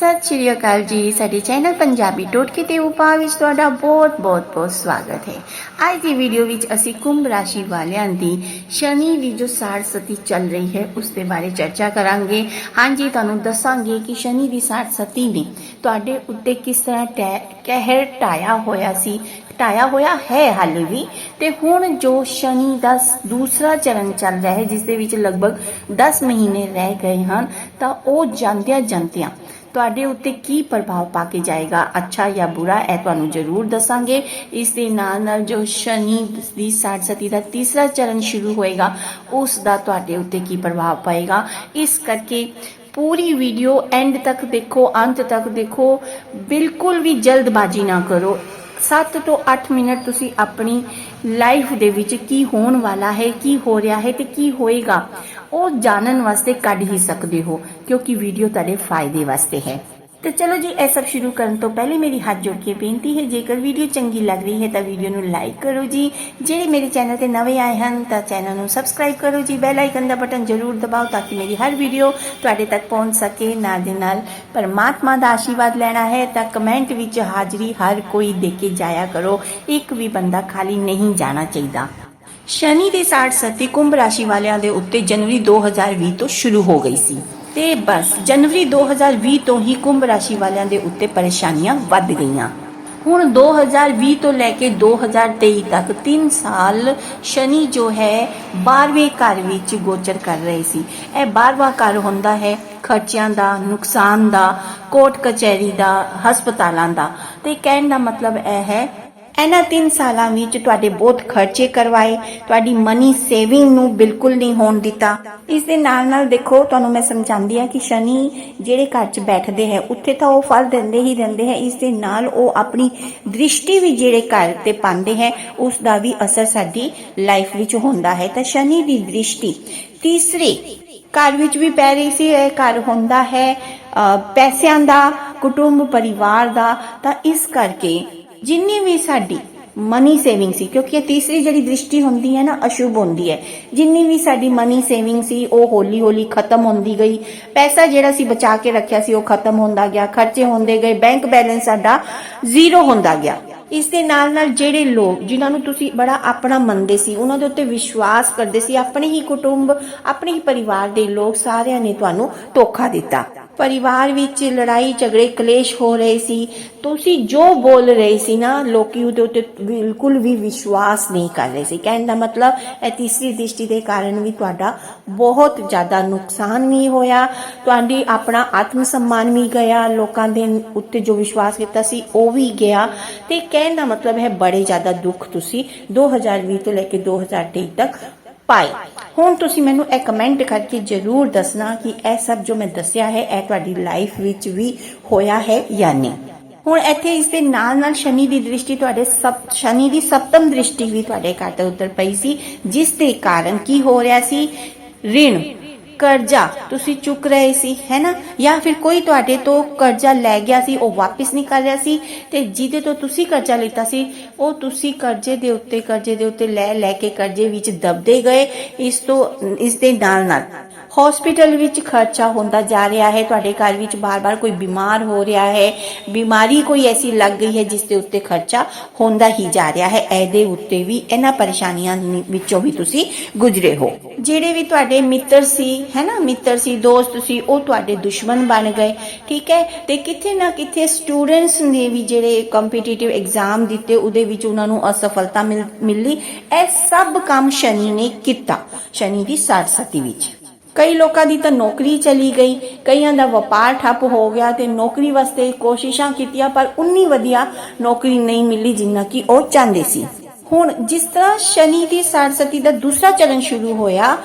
ਸਤਿ ਸ਼੍ਰੀ ਅਕਾਲ ਜੀ। ਸਾਡੇ ਚੈਨਲ ਪੰਜਾਬੀ ਟੋਟਕੇ ਤੇ ਉਪਾਅ ਵਿੱਚ ਤੁਹਾਡਾ ਬਹੁਤ ਬਹੁਤ ਬਹੁਤ ਸਵਾਗਤ ਹੈ। ਅੱਜ ਦੀ ਵੀਡੀਓ ਵਿੱਚ ਅਸੀਂ ਕੁੰਭ ਰਾਸ਼ੀ ਵਾਲਿਆਂ ਦੀ ਸ਼ਨੀ ਦੀ ਜੋ ਸਤੀ ਚੱਲ ਰਹੀ ਹੈ, ਉਸ ਦੇ ਬਾਰੇ ਚਰਚਾ ਕਰਾਂਗੇ। ਹਾਂਜੀ, ਤੁਹਾਨੂੰ ਦੱਸਾਂਗੇ ਕਿ ਸ਼ਨੀ ਦੀ ਸਤੀ ਨੇ ਤੁਹਾਡੇ ਉੱਤੇ ਕਿਸ ਤਰ੍ਹਾਂ ਟੈ- ਕਹਿਰ ਟਾਇਆ ਹੋਇਆ ਸੀ। ਟਾਇਆ ਹੋਇਆ ਹੈ ਹਾਲੇ ਵੀ। ਤੇ ਹੁਣ ਜੋ ਸ਼ਨੀ ਦਾ ਦੂਸਰਾ ਚਰਨ ਚੱਲ ਰਿਹਾ ਹੈ, ਜਿਸ ਦੇ ਵਿੱਚ ਲਗਭਗ 10 ਮਹੀਨੇ ਰਹਿ ਗਏ ਹਨ, ਤਾਂ ਉਹ ਜਾਂਦਿਆਂ ਜਾਂਦਿਆਂ ਤੁਹਾਡੇ ਉੱਤੇ ਕੀ ਪ੍ਰਭਾਵ ਪਾ ਕੇ ਜਾਏਗਾ? ਅੱਛਾ ਜਾਂ ਬੁਰਾ, ਇਹ ਤੁਹਾਨੂੰ ਜ਼ਰੂਰ ਦੱਸਾਂਗੇ। ਇਸ ਦੇ ਨਾਲ ਨਾਲ ਜੋ ਸ਼ਨੀ ਦੀ ਸਾੜ ਦਾ ਤੀਸਰਾ ਚਰਨ ਸ਼ੁਰੂ ਹੋਏਗਾ, ਉਸ ਦਾ ਤੁਹਾਡੇ ਉੱਤੇ ਕੀ ਪ੍ਰਭਾਵ ਪਾਏਗਾ? ਇਸ ਕਰਕੇ ਪੂਰੀ ਵੀਡੀਓ ਐਂਡ ਤੱਕ ਦੇਖੋ, ਅੰਤ ਤੱਕ ਦੇਖੋ। ਬਿਲਕੁਲ ਵੀ ਜਲਦਬਾਜ਼ੀ ਨਾ ਕਰੋ। 7 ਤੋਂ 8 ਮਿੰਟ ਤੁਸੀਂ ਆਪਣੀ ਲਾਈਫ ਦੇ ਵਿੱਚ ਕੀ ਹੋਣ ਵਾਲਾ ਹੈ, ਕੀ ਹੋ ਰਿਹਾ ਹੈ ਤੇ ਕੀ ਹੋਏਗਾ, ਉਹ ਜਾਣਨ ਵਾਸਤੇ ਕੱਢ ਹੀ ਸਕਦੇ ਹੋ, ਕਿਉਂਕਿ ਵੀਡੀਓ ਤੁਹਾਡੇ ਫਾਇਦੇ ਵਾਸਤੇ ਹੈ। ਤੇ ਚਲੋ ਜੀ, ਇਹ ਸਭ ਸ਼ੁਰੂ ਕਰਨ ਤੋਂ ਪਹਿਲੇ ਮੇਰੀ ਹੱਥ ਜੋੜ ਕੇ ਬੇਨਤੀ ਹੈ, ਜੇਕਰ ਵੀਡੀਓ ਚੰਗੀ ਲੱਗ ਰਹੀ ਹੈ ਤਾਂ ਵੀਡੀਓ ਨੂੰ ਲਾਈਕ ਕਰੋ ਜੀ। ਜਿਹੜੇ ਮੇਰੇ ਚੈਨਲ ਤੇ ਨਵੇਂ ਆਏ ਹਨ ਤਾਂ ਚੈਨਲ ਨੂੰ ਸਬਸਕ੍ਰਾਈਬ ਕਰੋ ਜੀ। ਬੈਲ ਆਈਕਨ ਦਾ ਬਟਨ ਜ਼ਰੂਰ ਦਬਾਓ ਤਾਂ ਕਿ ਮੇਰੀ ਹਰ ਵੀਡੀਓ ਤੁਹਾਡੇ ਤੱਕ ਪਹੁੰਚ ਸਕੇ ਨਾਲ ਦੇ ਨਾਲ। ਪਰਮਾਤਮਾ ਦਾ ਆਸ਼ੀਰਵਾਦ ਲੈਣਾ ਹੈ ਤਾਂ ਕਮੈਂਟ ਵਿੱਚ ਹਾਜ਼ਰੀ ਹਰ ਕੋਈ ਦੇ ਕੇ ਜਾਇਆ ਕਰੋ। ਇੱਕ ਵੀ ਬੰਦਾ ਖਾਲੀ ਨਹੀਂ ਜਾਣਾ ਚਾਹੀਦਾ। ਸ਼ਨੀ ਦੇ ਸਾੜ ਸਤੀ ਕੁੰਭ ਰਾਸ਼ੀ ਵਾਲਿਆਂ ਦੇ ਉੱਤੇ ਜਨਵਰੀ 2020 ਤੋਂ ਸ਼ੁਰੂ ਹੋ ਗਈ ਸੀ। ਤੇ ਬਸ, ਜਨਵਰੀ 2020 ਤੋਂ ਹੀ ਕੁੰਭ ਰਾਸ਼ੀ ਵਾਲਿਆਂ ਦੇ ਉੱਤੇ ਪਰੇਸ਼ਾਨੀਆਂ ਵੱਧ ਗਈਆਂ। ਹੁਣ 2020 ਤੋਂ ਲੈ ਕੇ 2023 ਤੱਕ 3 ਸਾਲ ਸ਼ਨੀ ਜੋ ਹੈ 12ਵੇਂ ਘਰ ਵਿੱਚ ਗੋਚਰ ਕਰ ਰਹੇ ਸੀ। ਇਹ 12ਵਾਂ ਘਰ ਹੁੰਦਾ ਹੈ, ਖਰਚਿਆਂ ਦਾ, ਨੁਕਸਾਨ ਦਾ, ਕੋਰਟ ਕਚਹਿਰੀ ਦਾ, ਹਸਪਤਾਲਾਂ ਦਾ। ਤੇ ਕਹਿਣ ਦਾ ਮਤਲਬ ਇਹ ਹੈ ਇਹਨਾਂ 3 ਸਾਲਾਂ ਵਿੱਚ ਤੁਹਾਡੇ ਬਹੁਤ ਖਰਚੇ ਕਰਵਾਏ, ਤੁਹਾਡੀ ਮਨੀ ਸੇਵਿੰਗ ਨੂੰ ਬਿਲਕੁਲ ਨਹੀਂ ਹੋਣ ਦਿੱਤਾ। ਇਸ ਦੇ ਨਾਲ ਨਾਲ ਦੇਖੋ, ਤੁਹਾਨੂੰ ਮੈਂ ਸਮਝਾਉਂਦੀ ਆ ਕਿ ਸ਼ਨੀ ਜਿਹੜੇ ਘਰ 'ਚ ਬੈਠਦੇ ਹੈ, ਉੱਥੇ ਤਾਂ ਉਹ ਫਲ ਦਿੰਦੇ ਹੀ ਦਿੰਦੇ ਹੈ, ਇਸ ਦੇ ਨਾਲ ਉਹ ਆਪਣੀ ਦ੍ਰਿਸ਼ਟੀ ਵੀ ਜਿਹੜੇ ਘਰ ਤੇ ਪਾਉਂਦੇ ਹੈ, ਉਸ ਦਾ ਵੀ ਅਸਰ ਸਾਡੀ ਲਾਈਫ ਵਿੱਚ ਹੁੰਦਾ ਹੈ। ਤਾਂ ਸ਼ਨੀ ਦੀ ਦ੍ਰਿਸ਼ਟੀ, ਤੀਸਰੇ ਘਰ ਵਿੱਚ ਵੀ ਪੈ ਰਹੀ ਸੀ, ਇਹ ਘਰ ਹੁੰਦਾ ਹੈ ਪੈਸਿਆਂ ਦਾ, ਕੁਟੁੰਬ, ਪਰਿਵਾਰ ਦਾ, ਤਾਂ ਇਸ ਕਰਕੇ ਜਿੰਨੀ ਵੀ ਸਾਡੀ ਮਨੀ ਸੇਵਿੰਗ ਸੀ, ਕਿਉਂਕਿ ਇਹ ਤੀਸਰੀ ਜਿਹੜੀ ਦ੍ਰਿਸ਼ਟੀ ਹੁੰਦੀ ਹੈ ਨਾ, ਅਸ਼ੁਭ ਹੁੰਦੀ ਹੈ। ਜਿੰਨੀ ਵੀ ਸਾਡੀ ਮਨੀ ਸੇਵਿੰਗ ਸੀ, ਉਹ ਹੌਲੀ ਹੌਲੀ ਖਤਮ ਹੁੰਦੀ ਗਈ। ਪੈਸਾ ਜਿਹੜਾ ਸੀ ਬਚਾ ਕੇ ਰੱਖਿਆ ਸੀ, ਉਹ ਖਤਮ ਹੁੰਦਾ ਗਿਆ। ਖਰਚੇ ਹੁੰਦੇ ਗਏ ਬੈਂਕ ਬੈਲੈਂਸ ਸਾਡਾ ਜ਼ੀਰੋ ਹੁੰਦਾ ਗਿਆ। ਇਸ ਦੇ ਨਾਲ ਨਾਲ ਜਿਹੜੇ ਲੋਕ, ਜਿਨ੍ਹਾਂ ਨੂੰ ਤੁਸੀਂ ਬੜਾ ਆਪਣਾ ਮੰਨਦੇ ਸੀ, ਉਹਨਾਂ ਦੇ ਉੱਤੇ ਵਿਸ਼ਵਾਸ ਕਰਦੇ ਸੀ, ਆਪਣੇ ਹੀ ਕੁਟੁੰਬ, ਆਪਣੇ ਹੀ ਪਰਿਵਾਰ ਦੇ ਲੋਕ ਸਾਰਿਆਂ ਨੇ ਤੁਹਾਨੂੰ ਧੋਖਾ ਦਿੱਤਾ। ਪਰਿਵਾਰ ਵਿੱਚ ਲੜਾਈ, ਝਗੜੇ, ਕਲੇਸ਼ ਹੋ ਰਹੇ ਸੀ। ਤੁਸੀਂ ਜੋ ਬੋਲ ਰਹੇ ਸੀ ਨਾ, ਲੋਕੀ ਉਹਦੇ ਉੱਤੇ ਬਿਲਕੁਲ ਵੀ ਵਿਸ਼ਵਾਸ ਨਹੀਂ ਕਰ ਰਹੇ ਸੀ। ਕਹਿਣ ਦਾ ਮਤਲਬ, ਇਹ ਤੀਸਰੀ ਦ੍ਰਿਸ਼ਟੀ ਦੇ ਕਾਰਨ ਵੀ ਤੁਹਾਡਾ ਬਹੁਤ ਜ਼ਿਆਦਾ ਨੁਕਸਾਨ ਵੀ ਹੋਇਆ। ਤੁਹਾਡੀ ਆਪਣਾ ਆਤਮ ਸਨਮਾਨ ਵੀ ਗਿਆ। ਲੋਕਾਂ ਦੇ ਉੱਤੇ ਜੋ ਵਿਸ਼ਵਾਸ ਕੀਤਾ ਸੀ, ਉਹ ਵੀ ਗਿਆ। ਤੇ ਕਹਿਣ ਦਾ ਮਤਲਬ ਹੈ, ਬੜੇ ਜ਼ਿਆਦਾ ਦੁੱਖ ਤੁਸੀਂ 2020 ਤੋਂ ਲੈ ਕੇ 2023 ਤੱਕ ਪਾਏ। ਹੁਣ ਤੁਸੀਂ ਮੈਨੂੰ ਇਹ ਕਮੈਂਟ ਕਰਕੇ ਜਰੂਰ ਦੱਸਣਾ ਕਿ ਇਹ ਸਭ ਜੋ ਮੈਂ ਦੱਸਿਆ ਹੈ, ਇਹ ਤੁਹਾਡੀ ਲਾਈਫ ਵਿੱਚ ਵੀ ਹੋਇਆ ਹੈ ਜਾਂ ਨਹੀਂ। ਹੁਣ ਇੱਥੇ ਇਸ ਦੇ ਨਾਲ ਨਾਲ ਸ਼ਨੀ ਦੀ ਦ੍ਰਿਸ਼ਟੀ ਤੁਹਾਡੇ ਸਪ ਸ਼ਨੀ ਦੀ ਸਪਤਮ ਦ੍ਰਿਸ਼ਟੀ ਵੀ ਤੁਹਾਡੇ ਘਰ ਦੇ ਉੱਤੇ ਪਈ ਸੀ, ਜਿਸ ਦੇ ਕਾਰਨ ਕੀ ਹੋ ਰਿਹਾ ਸੀ? ਰਿਣ ਕਰਜ਼ਾ ਤੁਸੀਂ ਚੁੱਕ ਰਹੇ ਸੀ, ਹੈ ਨਾ? ਜਾਂ ਫਿਰ ਕੋਈ ਤੁਹਾਡੇ ਤੋਂ ਕਰਜ਼ਾ ਲੈ ਗਿਆ ਸੀ, ਉਹ ਵਾਪਸ ਨਹੀਂ ਕਰ ਰਿਹਾ ਸੀ, ਤੇ ਜਿਹਦੇ ਤੋਂ ਤੁਸੀਂ ਕਰਜ਼ਾ ਲਿੱਤਾ ਸੀ, ਉਹ ਤੁਸੀਂ ਕਰਜ਼ੇ ਦੇ ਉੱਤੇ, ਕਰਜ਼ੇ ਦੇ ਉੱਤੇ ਲੈ ਲੈ ਕੇ ਕਰਜ਼ੇ ਵਿੱਚ ਦਬਦੇ ਗਏ, ਇਸ ਤੋਂ, ਇਸ ਦੇ ਨਾਲ ਨਾਲ ਹਸਪੀਟਲ ਵਿੱਚ ਖਰਚਾ ਹੁੰਦਾ ਜਾ ਰਿਹਾ ਹੈ। ਤੁਹਾਡੇ ਘਰ ਵਿੱਚ ਬਾਰ-ਬਾਰ ਕੋਈ ਬਿਮਾਰ ਹੋ ਰਿਹਾ ਹੈ। ਬਿਮਾਰੀ ਕੋਈ ਐਸੀ ਲੱਗ ਗਈ ਹੈ ਜਿਸ ਦੇ ਉੱਤੇ ਖਰਚਾ ਹੁੰਦਾ ਹੀ ਜਾ ਰਿਹਾ ਹੈ। ਇਹਦੇ ਉੱਤੇ ਵੀ ਇਹਨਾਂ ਪਰੇਸ਼ਾਨੀਆਂ ਵਿੱਚੋਂ ਵੀ ਤੁਸੀਂ ਗੁਜ਼ਰੇ ਹੋ। ਜਿਹੜੇ ਵੀ ਤੁਹਾਡੇ ਮਿੱਤਰ ਸੀ, ਹੈ ਨਾ? ਮਿੱਤਰ ਸੀ, ਦੋਸਤ ਸੀ, ਉਹ ਤੁਹਾਡੇ ਦੁਸ਼ਮਣ ਬਣ ਗਏ, ਠੀਕ ਹੈ? ਤੇ ਕਿਤੇ ਨਾ ਕਿਤੇ ਸਟੂਡੈਂਟਸ ਨੇ ਵੀ ਜਿਹੜੇ ਕੰਪੀਟੀਟਿਵ ਐਗਜ਼ਾਮ ਦਿੱਤੇ, ਉਹਦੇ ਵਿੱਚ ਉਹਨਾਂ ਨੂੰ ਅਸਫਲਤਾ ਮਿਲ- ਮਿਲੀ। ਇਹ ਸਭ ਕੰਮ ਸ਼ਨੀ ਨੇ ਕੀਤਾ, ਸ਼ਨੀ ਦੀ ਸਾੜ ਵਿੱਚ। ਕਈ ਲੋਕਾਂ ਦੀ ਤਾਂ ਨੌਕਰੀ ਚਲੀ ਗਈ, ਕਈਆਂ ਦਾ ਵਪਾਰ ਠੱਪ ਹੋ ਗਿਆ ਤੇ ਨੌਕਰੀ ਵਾਸਤੇ ਕੋਸ਼ਿਸ਼ਾਂ ਕੀਤੀਆਂ, ਪਰ ਉਨੀ ਵਧੀਆ ਨੌਕਰੀ ਨਹੀਂ ਮਿਲੀ ਜਿੰਨਾ ਕਿ ਉਹ ਚਾਹੁੰਦੇ ਸੀ। ਹੁਣ ਜਿਸ ਤਰ੍ਹਾਂ ਸ਼ਨੀ ਦੀ ਸਾਰਸਤੀ ਦਾ ਦੂਸਰਾ ਚਰਨ ਸ਼ੁਰੂ ਹੋਇਆ,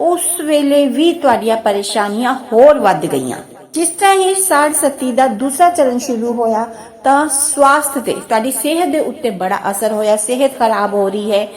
ਉਸ ਵੇਲੇ ਵੀ ਤੁਹਾਡੀਆਂ ਪਰੇਸ਼ਾਨੀਆਂ ਹੋਰ ਵੱਧ ਗਈਆਂ। ਜਿਸ ਤਰ੍ਹਾਂ ਹੀ ਸਾਰਸਤੀ ਦਾ ਦੂਸਰਾ ਚਰਨ ਸ਼ੁਰੂ ਹੋਇਆ, ਤਾਂ ਸਵਾਸਥ ਤੇ ਤੁਹਾਡੀ ਸਿਹਤ ਦੇ ਉੱਤੇ ਬੜਾ ਅਸਰ ਹੋਇਆ। ਸਿਹਤ ਖਰਾਬ ਹੋ ਰਹੀ ਹੈ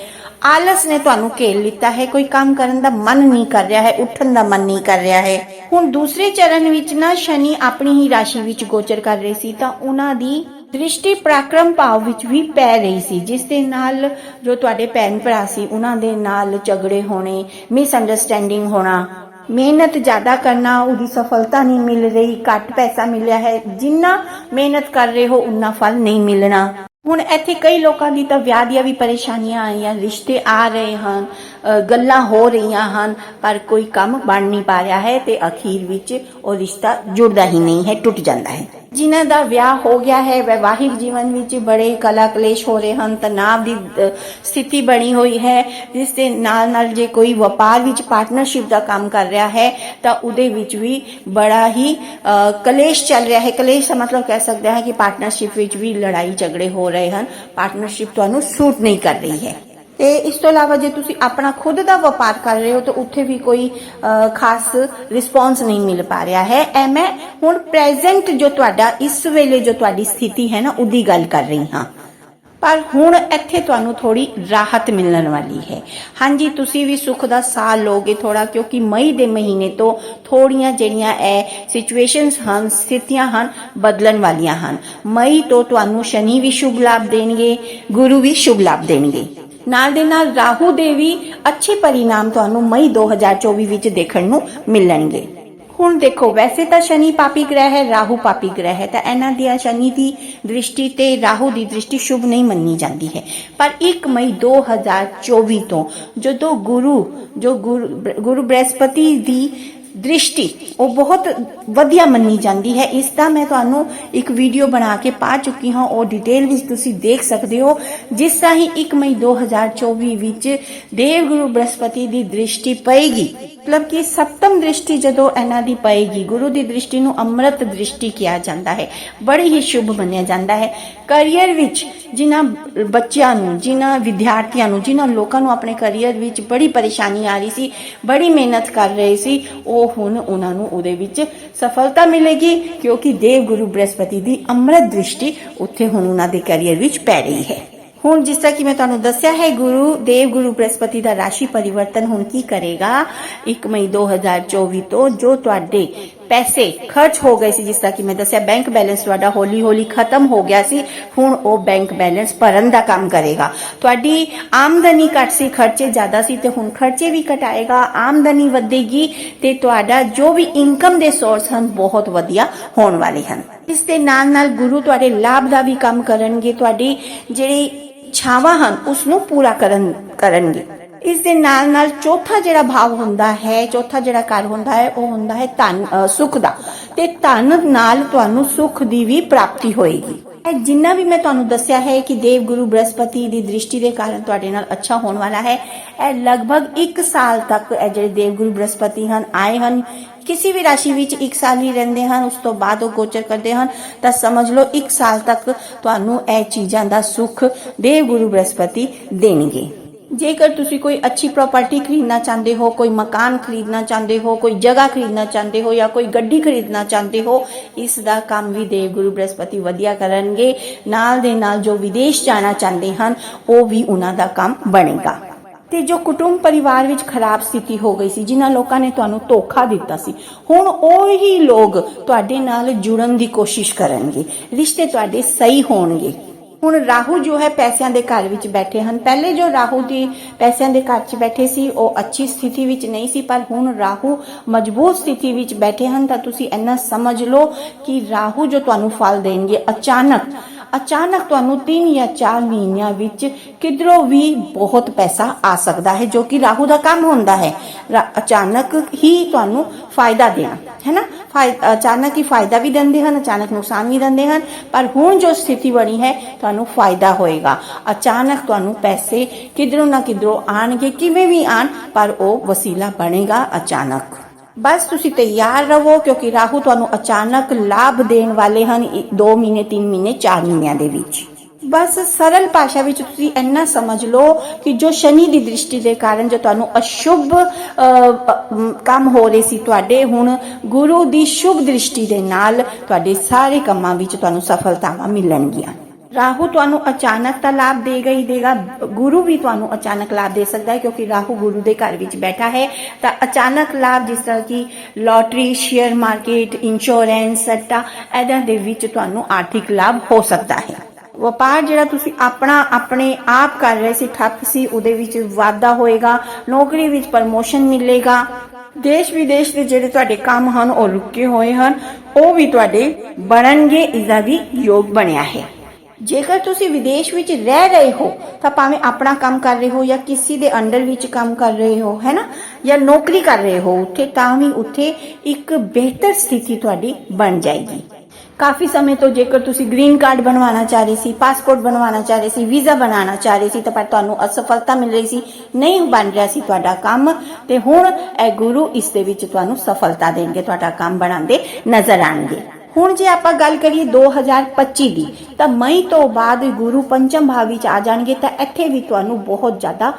ਆਲਸ ਨੇ ਤੁਹਾਨੂੰ ਘੇਰ ਲਿੱਤਾ ਹੈ, ਕੋਈ ਕੰਮ ਕਰਨ ਦਾ ਮਨ ਨਹੀਂ ਕਰ ਰਿਹਾ ਹੈ, ਉੱਠਣ ਦਾ ਮਨ ਨਹੀਂ ਕਰ ਰਿਹਾ ਹੈ। ਹੁਣ ਦੂਸਰੇ ਚਰਨ ਵਿੱਚ ਨਾ ਸ਼ਨੀ ਆਪਣੀ ਹੀ ਰਾਸ਼ੀ ਵਿੱਚ ਗੋਚਰ ਕਰ ਰਹੇ ਸੀ, ਤਾਂ ਉਹਨਾਂ ਦੀ ਦ੍ਰਿਸ਼ਟੀ ਪ੍ਰਕਰਮ ਭਾਵ ਵਿੱਚ ਵੀ ਪੈ ਰਹੀ ਸੀ, ਜਿਸ ਦੇ ਨਾਲ ਜੋ ਤੁਹਾਡੇ ਭੈਣ ਭਰਾ ਸੀ, ਉਹਨਾਂ ਦੇ ਨਾਲ ਝਗੜੇ ਹੋਣੇ ਮਿਸ ਅੰਡਰਸਟੈਂਡਿੰਗ ਹੋਣਾ, ਮਿਹਨਤ ਜ਼ਿਆਦਾ ਕਰਨਾ, ਉਹਦੀ ਸਫਲਤਾ ਨਹੀਂ ਮਿਲ ਰਹੀ, ਘੱਟ ਪੈਸਾ ਮਿਲਿਆ ਹੈ, ਜਿੰਨਾ ਮਿਹਨਤ ਕਰ ਰਹੇ ਹੋ ਉਨਾ ਫਲ ਨਹੀਂ ਮਿਲਣਾ। ਹੁਣ ਇੱਥੇ ਕਈ ਲੋਕਾਂ ਦੀ ਤਾਂ ਵਿਆਹ ਦੀਆਂ ਵੀ ਪਰੇਸ਼ਾਨੀਆਂ ਆਈਆਂ, ਰਿਸ਼ਤੇ ਆ ਰਹੇ ਹਨ ਗੱਲਾਂ ਹੋ ਰਹੀਆਂ ਹਨ, ਪਰ ਕੋਈ ਕੰਮ ਬਣ ਨਹੀਂ ਪਾ ਰਿਹਾ ਹੈ ਤੇ ਅਖੀਰ ਵਿੱਚ ਉਹ ਰਿਸ਼ਤਾ ਜੁੜਦਾ ਹੀ ਨਹੀਂ ਹੈ, ਟੁੱਟ ਜਾਂਦਾ ਹੈ। ਜਿਨ੍ਹਾਂ ਦਾ ਵਿਆਹ ਹੋ ਗਿਆ ਹੈ, ਵਿਵਾਹਿਕ ਜੀਵਨ ਵਿੱਚ ਬੜੇ ਕਲਾ ਕਲੇਸ਼ ਹੋ ਰਹੇ ਹਨ, ਤਣਾਅ ਦੀ ਸਥਿਤੀ ਬਣੀ ਹੋਈ ਹੈ, ਜਿਸ ਦੇ ਨਾਲ ਨਾਲ ਜੇ ਕੋਈ ਵਪਾਰ ਵਿੱਚ ਪਾਰਟਨਰਸ਼ਿਪ ਦਾ ਕੰਮ ਕਰ ਰਿਹਾ ਹੈ, ਤਾਂ ਉਹਦੇ ਵਿੱਚ ਵੀ ਬੜਾ ਹੀ ਕਲੇਸ਼ ਚੱਲ ਰਿਹਾ ਹੈ। ਕਲੇਸ਼ ਦਾ ਮਤਲਬ ਕਹਿ ਸਕਦੇ ਹਾਂ ਕਿ ਪਾਰਟਨਰਸ਼ਿਪ ਵਿੱਚ ਵੀ ਲੜਾਈ ਝਗੜੇ ਹੋ ਰਹੇ ਹਨ। ਪਾਰਟਨਰਸ਼ਿਪ ਤੁਹਾਨੂੰ ਸੂਟ ਨਹੀਂ ਕਰ ਰਹੀ ਹੈ। ਤੇ ਇਸ ਤੋਂ ਇਲਾਵਾ ਜੇ ਤੁਸੀਂ ਆਪਣਾ ਖੁਦ ਦਾ ਵਪਾਰ ਕਰ ਰਹੇ ਹੋ, ਤਾਂ ਉੱਥੇ ਵੀ ਕੋਈ ਖਾਸ ਰਿਸਪੌਂਸ ਨਹੀਂ ਮਿਲ ਪਾ ਰਿਹਾ ਹੈ। ਐ ਮੈਂ ਹੁਣ ਪ੍ਰੈਜ਼ੈਂਟ ਜੋ ਤੁਹਾਡਾ, ਇਸ ਵੇਲੇ ਜੋ ਤੁਹਾਡੀ ਸਥਿਤੀ ਹੈ ਨਾ, ਉਹਦੀ ਗੱਲ ਕਰ ਰਹੀ ਹਾਂ। ਪਰ ਹੁਣ ਇੱਥੇ ਤੁਹਾਨੂੰ ਥੋੜੀ ਰਾਹਤ ਮਿਲਣ ਵਾਲੀ ਹੈ। ਹਾਂਜੀ, ਤੁਸੀਂ ਵੀ ਸੁੱਖ ਦਾ ਸਾਹ ਲੋਗੇ ਥੋੜਾ ਕਿਉਂਕਿ ਮਈ ਦੇ ਮਹੀਨੇ ਤੋਂ ਥੋੜੀਆਂ ਜਿਹੜੀਆਂ ਇਹ ਸਿਚੁਏਸ਼ਨਸ ਹਨ, ਸਥਿਤੀਆਂ ਹਨ, ਬਦਲਣ ਵਾਲੀਆਂ ਹਨ। ਮਈ ਤੋਂ ਤੁਹਾਨੂੰ ਸ਼ਨੀ ਵੀ ਸ਼ੁਭ ਲਾਭ ਦੇਣਗੇ, ਗੁਰੂ ਵੀ ਸ਼ੁਭ ਲਾਭ ਦੇਣਗੇ। ਨਾਲ ਦੇ ਨਾਲ ਰਾਹੂ ਦੇ ਵੀ ਅੱਛੇ ਪਰਿਣਾਮ ਤੁਹਾਨੂੰ ਮਈ 2024 ਵਿੱਚ ਦੇਖਣ ਨੂੰ ਮਿਲਣਗੇ। ਹੁਣ ਦੇਖੋ, ਵੈਸੇ ਤਾਂ ਸ਼ਨੀ ਪਾਪੀ ਗ੍ਰਹਿ ਹੈ, ਰਾਹੂ ਪਾਪੀ ਗ੍ਰਹਿ ਹੈ, ਤਾਂ ਇਹਨਾਂ ਦੀ ਸ਼ਨੀ ਦੀ ਦ੍ਰਿਸ਼ਟੀ ਤੇ ਰਾਹੂ ਦੀ ਦ੍ਰਿਸ਼ਟੀ ਸ਼ੁਭ ਨਹੀਂ ਮੰਨੀ ਜਾਂਦੀ ਹੈ। ਪਰ 1 ਮਈ 2024 ਤੋਂ ਜਦੋਂ ਗੁਰੂ, ਜੋ ਗੁਰੂ ਗੁਰੂ ਬ੍ਰਹਸਪਤੀ ਦੀ ਦ੍ਰਿਸ਼ਟੀ, ਉਹ ਬਹੁਤ ਵਧੀਆ ਮੰਨੀ ਜਾਂਦੀ ਹੈ। ਇਸ ਦਾ ਮੈਂ ਤੁਹਾਨੂੰ ਇੱਕ ਵੀਡੀਓ ਬਣਾ ਕੇ ਪਾ ਚੁੱਕੀ ਹਾਂ। ਉਹ ਡਿਟੇਲ ਵਿੱਚ ਤੁਸੀਂ ਦੇਖ ਸਕਦੇ ਹੋ। ਜਿਸ ਤਰ੍ਹਾਂ ਹੀ 1 ਮਈ 2024 ਵਿੱਚ ਦੇਵ ਗੁਰੂ ਬ੍ਰਹਸਪਤੀ ਦੀ ਦ੍ਰਿਸ਼ਟੀ ਪਏਗੀ। ਮਤਲਬ ਕਿ ਸਪਤਮ ਦ੍ਰਿਸ਼ਟੀ ਜਦੋਂ ਇਹਨਾਂ ਦੀ ਪਏਗੀ, ਗੁਰੂ ਦੀ ਦ੍ਰਿਸ਼ਟੀ ਨੂੰ ਅੰਮ੍ਰਿਤ ਦ੍ਰਿਸ਼ਟੀ ਕਿਹਾ ਜਾਂਦਾ ਹੈ। ਬੜੀ ਹੀ ਸ਼ੁਭ ਮੰਨਿਆ ਜਾਂਦਾ ਹੈ। ਕੈਰੀਅਰ ਵਿੱਚ ਜਿਨ੍ਹਾਂ ਬੱਚਿਆਂ ਨੂੰ, ਜਿਨ੍ਹਾਂ ਵਿਦਿਆਰਥੀਆਂ ਨੂੰ, ਜਿਨ੍ਹਾਂ ਲੋਕਾਂ ਨੂੰ ਆਪਣੇ ਕੈਰੀਅਰ ਵਿੱਚ ਬੜੀ ਪਰੇਸ਼ਾਨੀ ਆ ਰਹੀ ਸੀ, ਬੜੀ ਮਿਹਨਤ ਕਰ ਰਹੇ ਸੀ, ਉਹ ਹੁਣ ਉਹਨਾਂ ਨੂੰ ਉਹਦੇ ਵਿੱਚ ਸਫਲਤਾ ਮਿਲੇਗੀ, ਕਿਉਂਕਿ ਦੇਵ ਗੁਰੂ ਬ੍ਰਹਸਪਤੀ ਦੀ ਅੰਮ੍ਰਿਤ ਦ੍ਰਿਸ਼ਟੀ ਉੱਥੇ ਹੁਣ ਉਹਨਾਂ ਦੇ ਕੈਰੀਅਰ ਵਿੱਚ ਪੈ ਰਹੀ ਹੈ। ਹੁਣ ਜਿਸ ਤਰ੍ਹਾਂ ਕਿ ਮੈਂ ਤੁਹਾਨੂੰ ਦੱਸਿਆ ਹੈ ਗੁਰੂ ਦੇਵ ਗੁਰੂ ਬ੍ਰਹਸਪਤੀ ਦਾ ਰਾਸ਼ੀ ਪਰਿਵਰਤਨ ਹੁਣ ਕੀ ਕਰੇਗਾ 1 ਮਈ 2024 ਤੋਂ ਜੋ ਤੁਹਾਡੇ ਪੈਸੇ ਖਰਚ ਹੋ ਗਏ ਸੀ ਜਿਸ ਤਰ੍ਹਾਂ ਕਿ ਮੈਂ ਦੱਸਿਆ ਬੈਂਕ ਬੈਲੈਂਸ ਤੁਹਾਡਾ ਹੌਲੀ ਹੌਲੀ ਖਤਮ ਹੋ ਗਿਆ ਸੀ ਹੁਣ ਉਹ ਬੈਂਕ ਬੈਲੈਂਸ ਭਰਨ ਦਾ ਕੰਮ ਕਰੇਗਾ ਤੁਹਾਡੀ ਆਮਦਨੀ ਘੱਟ ਸੀ ਖਰਚੇ ਜ਼ਿਆਦਾ ਸੀ ਤੇ ਹੁਣ ਖਰਚੇ ਵੀ ਘਟਾਏਗਾ ਆਮਦਨੀ ਵਧੇਗੀ ਤੇ ਤੁਹਾਡਾ ਜੋ ਵੀ ਇਨਕਮ ਦੇ ਸੋਰਸ ਹਨ ਬਹੁਤ ਵਧੀਆ ਹੋਣ ਵਾਲੇ ਹਨ ਇਸ ਦੇ ਨਾਲ ਨਾਲ ਗੁਰੂ ਤੁਹਾਡੇ ਲਾਭ ਦਾ ਵੀ ਕੰਮ ਕਰਨਗੇ ਤੁਹਾਡੀ ਜਿਹੜੀ ਛਾਵਾਂ ਹਨ ਉਸ ਨੂੰ ਪੂਰਾ ਕਰਨ ਕਰਨਗੇ ਇਸ ਦੇ ਨਾਲ ਨਾਲ ਚੌਥਾ ਜਿਹੜਾ ਭਾਵ ਹੁੰਦਾ ਹੈ ਚੌਥਾ ਜਿਹੜਾ ਘਰ ਹੁੰਦਾ ਹੈ ਉਹ ਹੁੰਦਾ ਹੈ ਧਨ ਅ, ਸੁੱਖ ਦਾ। ਤੇ ਧਨ ਨਾਲ ਤੁਹਾਨੂੰ ਸੁੱਖ ਦੀ ਵੀ ਪ੍ਰਾਪਤੀ ਹੋਏਗੀ। ਇਹ ਜਿੰਨਾ ਵੀ ਮੈਂ ਤੁਹਾਨੂੰ ਦੱਸਿਆ ਹੈ ਕਿ ਦੇਵ ਗੁਰੂ ਬ੍ਰਹਸਪਤੀ ਦੀ ਦ੍ਰਿਸ਼ਟੀ ਦੇ ਕਾਰਨ ਤੁਹਾਡੇ ਨਾਲ ਅੱਛਾ ਹੋਣ ਵਾਲਾ ਹੈ ਇਹ ਲਗਭਗ 1 ਸਾਲ ਤੱਕ ਇਹ ਜਿਹੜੇ ਦੇਵ ਗੁਰੂ ਬ੍ਰਹਸਪਤੀ ਹਨ ਆਏ ਹਨ। ਕਿਸੇ ਵੀ ਰਾਸ਼ੀ ਵਿੱਚ 1 ਸਾਲ ਹੀ ਰਹਿੰਦੇ ਹਨ ਉਸ ਤੋਂ ਬਾਅਦ ਉਹ ਗੋਚਰ ਕਰਦੇ ਹਨ। ਤਾਂ ਸਮਝ ਲਓ 1 ਸਾਲ ਤੱਕ ਤੁਹਾਨੂੰ ਇਹ ਚੀਜ਼ਾਂ ਦਾ ਸੁੱਖ ਦੇਵ ਗੁਰੂ ਬ੍ਰਹਸਪਤੀ ਦੇਣਗੇ। ਜੇਕਰ ਤੁਸੀਂ ਕੋਈ ਅੱਛੀ ਪ੍ਰਾਪਰਟੀ ਖਰੀਦਣਾ ਚਾਹੁੰਦੇ ਹੋ, ਕੋਈ ਮਕਾਨ ਖਰੀਦਣਾ ਚਾਹੁੰਦੇ ਹੋ, ਕੋਈ ਜਗ੍ਹਾ ਖਰੀਦਣਾ ਚਾਹੁੰਦੇ ਹੋ ਜਾਂ ਕੋਈ ਗੱਡੀ ਖਰੀਦਣਾ ਚਾਹੁੰਦੇ ਹੋ, ਇਸ ਦਾ ਕੰਮ ਵੀ ਦੇਵ ਗੁਰੂ ਬ੍ਰਹਸਪਤੀ ਵਧੀਆ ਕਰਨਗੇ। ਨਾਲ ਦੇ ਨਾਲ ਜੋ ਵਿਦੇਸ਼ ਜਾਣਾ ਚਾਹੁੰਦੇ ਹਨ, ਉਹ ਵੀ ਉਹਨਾਂ ਦਾ ਕੰਮ ਬਣੇਗਾ। ਤੇ ਜੋ ਕੁਟੁੰਬ ਪਰਿਵਾਰ ਵਿੱਚ ਖਰਾਬ ਸਥਿਤੀ ਹੋ ਗਈ ਸੀ, ਜਿਨ੍ਹਾਂ ਲੋਕਾਂ ਨੇ ਤੁਹਾਨੂੰ ਧੋਖਾ ਦਿੱਤਾ ਸੀ, ਹੁਣ ਉਹ ਹੀ ਲੋਕ ਤੁਹਾਡੇ ਨਾਲ ਜੁੜਨ ਦੀ ਕੋਸ਼ਿਸ਼ ਕਰਨਗੇ। ਰਿਸ਼ਤੇ ਤੁਹਾਡੇ ਸਹੀ ਹੋਣਗੇ। ਹੁਣ ਰਾਹੂ ਜੋ ਹੈ ਪੈਸਿਆਂ ਦੇ ਘਰ ਵਿੱਚ ਬੈਠੇ ਹਨ। ਪਹਿਲੇ ਜੋ ਰਾਹੂ ਦੀ ਪੈਸਿਆਂ ਦੇ ਘਰ 'ਚ ਬੈਠੇ ਸੀ, ਉਹ ਅੱਛੀ ਸਥਿਤੀ ਵਿੱਚ ਨਹੀਂ ਸੀ, ਪਰ ਹੁਣ ਰਾਹੂ ਮਜ਼ਬੂਤ ਸਥਿਤੀ ਵਿੱਚ ਬੈਠੇ ਹਨ ਤਾਂ ਤੁਸੀਂ ਇੰਨਾ ਸਮਝ ਲਓ ਕਿ ਰਾਹੂ ਜੋ ਤੁਹਾਨੂੰ ਫਲ ਦੇਣਗੇ। ਅਚਾਨਕ ਅਚਾਨਕ ਤੁਹਾਨੂੰ 3 ਜਾਂ 4 ਮਹੀਨਿਆਂ ਵਿੱਚ ਕਿਧਰੋਂ ਵੀ ਬਹੁਤ ਪੈਸਾ ਆ ਸਕਦਾ ਹੈ, ਜੋ ਕਿ ਰਾਹੂ ਦਾ ਕੰਮ ਹੁੰਦਾ ਹੈ। ਅਚਾਨਕ ਹੀ ਤੁਹਾਨੂੰ ਫਾਇਦਾ ਦੇਣਾ, ਹੈ ਨਾ? ਫਾਇ- ਅਚਾਨਕ ਹੀ ਫਾਇਦਾ ਵੀ ਦਿੰਦੇ ਹਨ, ਅਚਾਨਕ ਨੁਕਸਾਨ ਵੀ ਦਿੰਦੇ ਹਨ, ਪਰ ਹੁਣ ਜੋ ਸਥਿਤੀ ਬਣੀ ਹੈ, ਤੁਹਾਨੂੰ ਫਾਇਦਾ ਹੋਏਗਾ। ਅਚਾਨਕ ਤੁਹਾਨੂੰ ਪੈਸੇ ਕਿਧਰੋਂ ਨਾ ਕਿਧਰੋਂ ਆਣਗੇ, ਕਿਵੇਂ ਵੀ ਆਣ, ਪਰ ਉਹ ਵਸੀਲਾ ਬਣੇਗਾ ਅਚਾਨਕ। ਬਸ ਤੁਸੀਂ ਤਿਆਰ ਰਹੋ, ਕਿਉਂਕਿ ਰਾਹੂ ਤੁਹਾਨੂੰ ਅਚਾਨਕ ਲਾਭ ਦੇਣ ਵਾਲੇ ਹਨ 2 ਮਹੀਨੇ 3 ਮਹੀਨੇ 4 ਮਹੀਨਿਆਂ ਦੇ ਵਿੱਚ। ਬਸ ਸਰਲ ਭਾਸ਼ਾ ਵਿੱਚ ਤੁਸੀਂ ਇੰਨਾ ਸਮਝ ਲਓ ਕਿ ਜੋ ਸ਼ਨੀ ਦੀ ਦ੍ਰਿਸ਼ਟੀ ਦੇ ਕਾਰਨ ਜੋ ਤੁਹਾਨੂੰ ਅਸ਼ੁਭ ਕੰਮ ਹੋ ਰਹੇ ਸੀ ਤੁਹਾਡੇ, ਹੁਣ ਗੁਰੂ ਦੀ ਸ਼ੁਭ ਦ੍ਰਿਸ਼ਟੀ ਦੇ ਨਾਲ ਤੁਹਾਡੇ ਸਾਰੇ ਕੰਮਾਂ ਵਿੱਚ ਤੁਹਾਨੂੰ ਸਫਲਤਾਵਾਂ ਮਿਲਣਗੀਆਂ। ਰਾਹੂ ਤੁਹਾਨੂੰ ਅਚਾਨਕ ਤਾਂ ਲਾਭ ਦੇਗਾ ਹੀ ਦੇਗਾ, ਗੁਰੂ ਵੀ ਤੁਹਾਨੂੰ ਅਚਾਨਕ ਲਾਭ ਦੇ ਸਕਦਾ ਹੈ ਕਿਉਂਕਿ ਰਾਹੂ ਗੁਰੂ ਦੇ ਘਰ ਵਿੱਚ ਬੈਠਾ ਹੈ। ਤਾਂ ਅਚਾਨਕ ਲਾਭ ਜਿਸ ਤਰ੍ਹਾਂ ਕਿ ਲੋਟਰੀ, ਸ਼ੇਅਰ ਮਾਰਕੀਟ ਇੰਸ਼ੋਰੈਂਸ ਸੱਟਾ ਇਹਨਾਂ ਦੇ ਵਿੱਚ ਤੁਹਾਨੂੰ ਆਰਥਿਕ ਲਾਭ ਹੋ ਸਕਦਾ ਹੈ। ਵਪਾਰ ਜਿਹੜਾ ਤੁਸੀਂ ਆਪਣਾ, ਆਪਣੇ ਆਪ ਕਰ ਰਹੇ ਸੀ, ਠੱਪ ਸੀ, ਉਹਦੇ ਵਿੱਚ ਵਾਧਾ ਹੋਏਗਾ, ਨੌਕਰੀ ਵਿੱਚ ਪ੍ਰਮੋਸ਼ਨ ਮਿਲੇਗਾ। ਦੇਸ਼ ਵਿਦੇਸ਼ ਦੇ ਜਿਹੜੇ ਤੁਹਾਡੇ ਕੰਮ ਹਨ, ਉਹ ਰੁਕੇ ਹੋਏ ਹਨ, ਉਹ ਵੀ ਤੁਹਾਡੇ ਬਣਨਗੇ ਇਸ ਦਾ ਵੀ ਯੋਗ ਬਣਿਆ ਹੈ। ਜੇਕਰ ਤੁਸੀਂ ਵਿਦੇਸ਼ ਵਿੱਚ ਰਹਿ ਰਹੇ ਹੋ, ਤਾਂ ਭਾਵੇਂ ਆਪਣਾ ਕੰਮ ਕਰ ਰਹੇ ਹੋ ਜਾਂ ਕਿਸੇ ਦੇ ਅੰਡਰ ਵਿੱਚ ਕੰਮ ਕਰ ਰਹੇ ਹੋ, ਹੈ ਜਾਂ ਨੌਕਰੀ ਕਰ ਰਹੇ ਹੋ, ਉੱਥੇ ਤਾਂ ਵੀ ਉੱਥੇ ਇੱਕ ਬਿਹਤਰ ਸਥਿਤੀ ਤੁਹਾਡੀ ਬਣ ਜਾਏਗੀ। ਕਾਫੀ ਸਮੇਂ ਤੋਂ ਜੇਕਰ ਤੁਸੀਂ ਗ੍ਰੀਨ ਕਾਰਡ ਬਣਵਾਉਣਾ ਚਾਹ ਰਹੇ ਸੀ, ਪਾਸਪੋਰਟ ਬਣਵਾਉਣਾ ਚਾਹ ਰਹੇ ਸੀ, ਵੀਜ਼ਾ ਬਣਾਉਣਾ ਚਾਹ ਰਹੇ ਸੀ, ਤਾਂ ਪਰ ਤੁਹਾਨੂੰ ਅਸਫਲਤਾ ਮਿਲ ਰਹੀ ਸੀ, ਨਹੀਂ ਬਣ ਰਿਹਾ ਸੀ ਤੁਹਾਡਾ ਕੰਮ, ਤੇ ਹੁਣ ਇਹ ਗੁਰੂ ਇਸ ਦੇ ਵਿੱਚ ਤੁਹਾਨੂੰ ਸਫਲਤਾ ਦੇਣਗੇ, ਤੁਹਾਡਾ ਕੰਮ ਬਣਾਉਂਦੇ ਨਜ਼ਰ ਆਣਗੇ ਹੁਣ ਜੇ ਆਪਾਂ ਗੱਲ ਕਰੀਏ 2025 ਦੀ, ਤਾਂ ਮਈ ਤੋਂ ਬਾਅਦ ਗੁਰੂ ਪੰਚਮ ਭਾਵ ਵਿੱਚ ਆ ਜਾਣਗੇ ਤਾਂ ਇੱਥੇ ਵੀ ਤੁਹਾਨੂੰ ਬਹੁਤ ਜ਼ਿਆਦਾ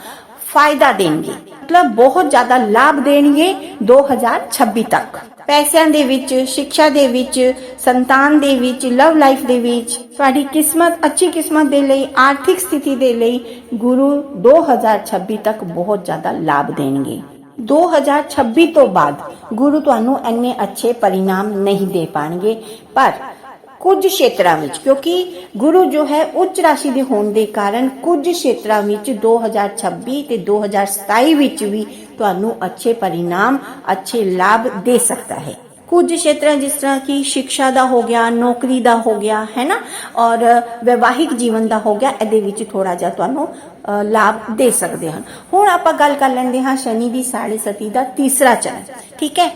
ਫਾਇਦਾ ਦੇਣਗੇ। ਮਤਲਬ ਬਹੁਤ ਜ਼ਿਆਦਾ ਲਾਭ ਦੇਣਗੇ 2026 ਤੱਕ। ਪੈਸਿਆਂ ਦੇ ਵਿੱਚ, ਸਿੱਖਿਆ ਦੇ ਵਿੱਚ, ਸੰਤਾਨ ਦੇ ਵਿੱਚ ਲਵ ਲਾਈਫ ਦੇ ਵਿੱਚ, ਤੁਹਾਡੀ ਕਿਸਮਤ, ਅੱਛੀ ਕਿਸਮਤ ਦੇ ਲਈ, ਆਰਥਿਕ ਸਥਿਤੀ ਦੇ ਲਈ ਗੁਰੂ 2026 ਤੱਕ ਬਹੁਤ ਜ਼ਿਆਦਾ ਲਾਭ ਦੇਣਗੇ। 2026 ਤੋਂ ਬਾਅਦ ਗੁਰੂ ਤੁਹਾਨੂੰ ਇੰਨੇ ਅੱਛੇ ਪਰਿਣਾਮ ਨਹੀਂ ਦੇ ਪਾਣਗੇ। ਪਰ ਕੁਝ ਖੇਤਰਾਂ ਵਿੱਚ, ਕਿਉਂਕਿ ਗੁਰੂ ਜੋ ਹੈ ਉੱਚ ਰਾਸ਼ੀ ਦੇ ਹੋਣ ਦੇ ਕਾਰਨ ਕੁਝ ਖੇਤਰਾਂ ਵਿੱਚ 2026 ਤੇ 2027 ਵਿੱਚ ਵੀ ਤੁਹਾਨੂੰ ਅੱਛੇ ਪਰਿਣਾਮ, ਅੱਛੇ ਲਾਭ ਦੇ ਸਕਦਾ ਹੈ। ਕੁਝ ਖੇਤਰਾਂ ਜਿਸ ਤਰ੍ਹਾਂ ਕਿ ਸਿੱਖਿਆ ਦਾ ਹੋ ਗਿਆ, ਨੌਕਰੀ ਦਾ ਹੋ ਗਿਆ ਹੈ ਨਾ ਔਰ ਵਿਵਾਹਿਕ ਜੀਵਨ ਦਾ ਹੋ ਗਿਆ, ਇਹਦੇ ਵਿੱਚ ਥੋੜਾ ਜਿਹਾ ਤੁਹਾਨੂੰ ਲਾਭ ਦੇ ਸਕਦੇ ਹਨ। ਹੁਣ ਆਪਾਂ ਗੱਲ ਕਰ ਲੈਂਦੇ ਹਾਂ ਸ਼ਨੀ ਦੀ ਸਾੜੇ ਸਤੀ ਦਾ ਤੀਸਰਾ ਚਰਨ ਠੀਕ ਹੈ?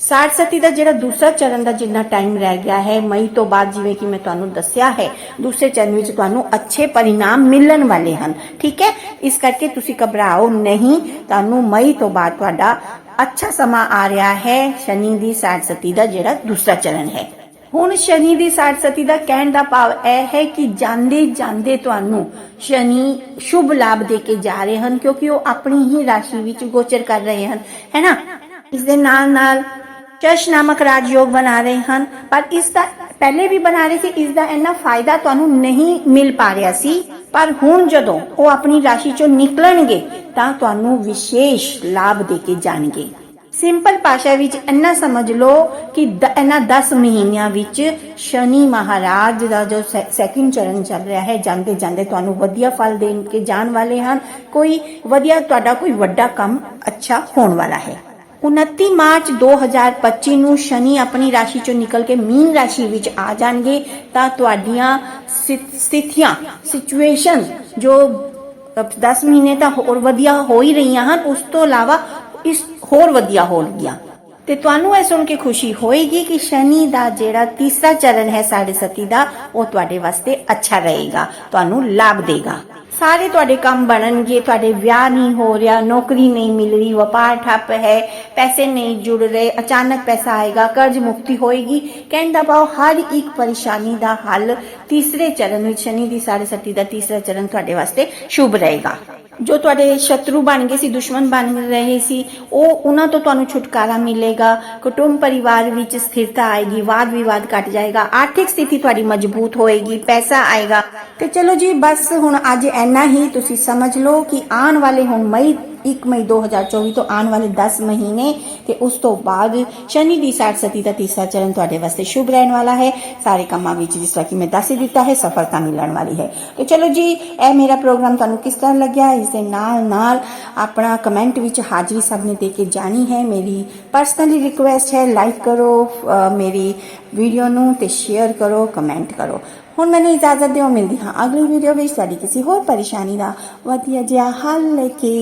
ਸਾੜ ਦਾ ਜਿਹੜਾ ਦੂਸਰਾ ਚਰਨ ਦਾ ਜਿੰਨਾ ਟਾਈਮ ਰਹਿ ਗਿਆ ਹੈ, ਮਈ ਤੋਂ ਬਾਅਦ ਜਿਵੇਂ ਕਿ ਮੈਂ ਤੁਹਾਨੂੰ ਦੱਸਿਆ ਹੈ, ਦੂਸਰੇ ਚਰਨ ਵਿੱਚ ਤੁਹਾਨੂੰ ਅੱਛੇ ਪਰਿਣਾਮ ਮਿਲਣ ਵਾਲੇ ਹਨ। ਠੀਕ ਹੈ? ਇਸ ਕਰਕੇ ਤੁਸੀਂ ਘਬਰਾਓ ਨਹੀਂ। ਤੁਹਾਨੂੰ ਮਈ ਤੋਂ ਬਾਅਦ ਤੁਹਾਡਾ ਅੱਛਾ ਸਮਾਂ ਆ ਰਿਹਾ ਹੈ, ਸ਼ਨੀ ਦੀ ਸਾੜ ਦਾ ਜਿਹੜਾ ਦੂਸਰਾ ਚਰਨ ਹੈ। ਹੁਣ ਸ਼ਨੀ ਦੀ ਸਾਰਸਤੀ ਦਾ ਕਹਿਣ ਦਾ ਭਾਵ ਇਹ ਹੈ ਕਿ ਜਾਂਦੇ ਜਾਂਦੇ ਤੁਹਾਨੂੰ ਸ਼ਨੀ ਸ਼ੁਭ ਲਾਭ ਦੇ ਕੇ ਜਾ ਰਹੇ ਹਨ, ਕਿਉਂਕਿ ਉਹ ਆਪਣੀ ਹੀ ਰਾਸ਼ੀ ਵਿੱਚ ਗੋਚਰ ਕਰ ਰਹੇ ਹਨ। ਹੈ ਇਸ ਦੇ ਨਾਲ ਨਾਲ ਚਸ਼ ਨਾਮਕ ਰਾਜਯੋਗ ਬਣਾ ਰਹੇ ਹਨ, ਪਰ ਇਸ ਦਾ ਪਹਿਲੇ ਵੀ ਬਣਾ ਰਹੇ ਸੀ ਇਸ ਦਾ ਇੰਨਾ ਫਾਇਦਾ ਤੁਹਾਨੂੰ ਨਹੀਂ ਮਿਲ ਪਾ ਰਿਹਾ ਸੀ। ਪਰ ਹੁਣ ਜਦੋਂ ਉਹ ਆਪਣੀ ਰਾਸ਼ੀ ਚੋਂ ਨਿਕਲਣਗੇ, ਤਾਂ ਤੁਹਾਨੂੰ ਵਿਸ਼ੇਸ਼ ਲਾਭ ਦੇ ਕੇ ਜਾਣਗੇ। ਸਿੰਪਲ ਭਾਸ਼ਾ ਵਿੱਚ ਇੰਨਾ ਸਮਝ ਲਓ ਕਿ ਇਹਨਾਂ 10 ਮਹੀਨਿਆਂ ਵਿੱਚ ਸ਼ਨੀ ਮਹਾਰਾਜ ਦਾ ਜੋ ਸੈਕਿੰਡ ਚਰਨ ਚੱਲ ਰਿਹਾ ਹੈ, ਜਾਂਦੇ ਜਾਂਦੇ ਤੁਹਾਨੂੰ ਵਧੀਆ ਫਲ ਦੇਣ ਕੇ ਜਾਣ ਵਾਲੇ ਹਨ। ਕੋਈ ਵਧੀਆ, ਤੁਹਾਡਾ ਕੋਈ ਵੱਡਾ ਕੰਮ ਅੱਛਾ ਹੋਣ ਵਾਲਾ ਹੈ। 29 ਮਾਰਚ 2025 ਨੂੰ ਸ਼ਨੀ ਆਪਣੀ ਰਾਸ਼ੀ ਚੋਂ ਨਿਕਲ ਕੇ ਮੀਨ ਰਾਸ਼ੀ ਵਿੱਚ ਆ ਜਾਣਗੇ ਤਾਂ ਤੁਹਾਡੀਆਂ ਸਥਿਤੀਆਂ ਸਿਚੁਏਸ਼ਨ ਜੋ 10 ਮਹੀਨੇ ਤਾਂ ਹੋਰ ਵਧੀਆ ਹੋ ਹੀ ਰਹੀਆਂ ਹਨ, ਉਸ ਤੋਂ ਇਲਾਵਾ ਇਸ ਹੋਰ ਵਧੀਆ ਹੋਣਗੀਆਂ। ਤੇ ਤੁਹਾਨੂੰ ਇਹ ਸੁਣ ਕੇ ਖੁਸ਼ੀ ਹੋਏਗੀ ਕਿ ਸ਼ਨੀ ਦਾ ਜਿਹੜਾ ਤੀਸਰਾ ਚਰਨ ਹੈ ਸਾਡੇ ਸਤੀ ਦਾ, ਉਹ ਤੁਹਾਡੇ ਵਾਸਤੇ ਅੱਛਾ ਰਹੇਗਾ, ਤੁਹਾਨੂੰ ਲਾਭ ਦੇਗਾ। ਸਾਰੇ ਤੁਹਾਡੇ ਕੰਮ ਬਣਨਗੇ, ਤੁਹਾਡੇ ਵਿਆਹ ਨਹੀਂ ਹੋ ਰਿਹਾ, ਨੌਕਰੀ ਨਹੀਂ ਮਿਲ ਰਹੀ, ਵਪਾਰ ਠੱਪ ਹੈ, ਪੈਸੇ ਨਹੀਂ ਜੁੜ ਰਹੇ, ਅਚਾਨਕ ਪੈਸਾ ਆਏਗਾ, ਕਰਜ਼ ਮੁਕਤੀ ਹੋਏਗੀ। ਕਹਿੰਦਾ ਭਾਵ ਹਰ ਇੱਕ ਪਰੇਸ਼ਾਨੀ ਦਾ ਹੱਲ ਤੀਸਰੇ ਚਰਨ ਵਿੱਚ, ਸ਼ਨੀ ਦੀ ਸਾਡੇ ਸਤੀ ਦਾ ਤੀਸਰਾ ਚਰਨ ਤੁਹਾਡੇ ਵਾਸਤੇ ਸ਼ੁਭ ਰਹੇਗਾ। ਜੋ ਤੁਹਾਡੇ ਸ਼ਤਰੂ ਬਣ ਗਏ ਸੀ, ਦੁਸ਼ਮਣ ਬਣ ਰਹੇ ਸੀ, ਉਹ ਉਹਨਾਂ ਤੋਂ ਤੁਹਾਨੂੰ ਛੁਟਕਾਰਾ ਮਿਲੇਗਾ। ਕੁਟੁੰਬ ਪਰਿਵਾਰ ਵਿੱਚ ਸਥਿਰਤਾ ਆਏਗੀ, ਵਾਦ ਵਿਵਾਦ ਘਟ ਜਾਏਗਾ, ਆਰਥਿਕ ਸਥਿਤੀ ਤੁਹਾਡੀ ਮਜ਼ਬੂਤ ਹੋਏਗੀ, ਪੈਸਾ ਆਏਗਾ। ਤੇ ਚਲੋ ਜੀ, ਬਸ ਹੁਣ ਅੱਜ ਐਨ ਇੰਨਾ ਹੀ ਤੁਸੀਂ ਸਮਝ ਲਓ ਕਿ ਆਉਣ ਵਾਲੇ ਹੁਣ ਮਈ 1 ਮਈ 2024 ਤੋਂ ਆਉਣ ਵਾਲੇ 10 ਮਹੀਨੇ ਤੇ ਉਸ ਤੋਂ ਬਾਅਦ ਸ਼ਨੀ ਦੀ ਸਾੜ ਸਤੀ ਦਾ ਤੀਸਰਾ ਚਰਨ ਤੁਹਾਡੇ ਵਾਸਤੇ ਸ਼ੁਭ ਰਹਿਣ ਵਾਲਾ ਹੈ। ਸਾਰੇ ਕੰਮਾਂ ਵਿੱਚ ਜਿਸ ਤਰ੍ਹਾਂ ਕਿ ਮੈਂ ਦੱਸ ਹੀ ਦਿੱਤਾ ਹੈ, ਸਫਲਤਾ ਮਿਲਣ ਵਾਲੀ ਹੈ। ਤੇ ਚਲੋ ਜੀ, ਇਹ ਮੇਰਾ ਪ੍ਰੋਗਰਾਮ ਤੁਹਾਨੂੰ ਕਿਸ ਤਰ੍ਹਾਂ ਲੱਗਿਆ, ਇਸ ਦੇ ਨਾਲ ਨਾਲ ਆਪਣਾ ਕਮੈਂਟ ਵਿੱਚ ਹਾਜ਼ਰੀ ਸਭ ਨੇ ਦੇ ਕੇ ਜਾਣੀ ਹੈ। ਮੇਰੀ ਪਰਸਨਲੀ ਰਿਕੁਐਸਟ ਹੈ ਲਾਈਕ ਕਰੋ ਮੇਰੀ ਵੀਡੀਓ ਨੂੰ ਤੇ ਸ਼ੇਅਰ ਕਰੋ ਕਮੈਂਟ ਕਰੋ। ਹੁਣ ਮੈਨੂੰ ਇਜਾਜ਼ਤ ਦਿਓ, ਮਿਲਦੀ ਹਾਂ ਅਗਲੀ ਵੀਡੀਓ ਵਿੱਚ। ਤੁਹਾਡੀ ਕਿਸੇ ਹੋਰ ਪਰੇਸ਼ਾਨੀ ਦਾ ਵਧੀਆ ਜਿਹਾ ਹੱਲ ਲੈ ਕੇ।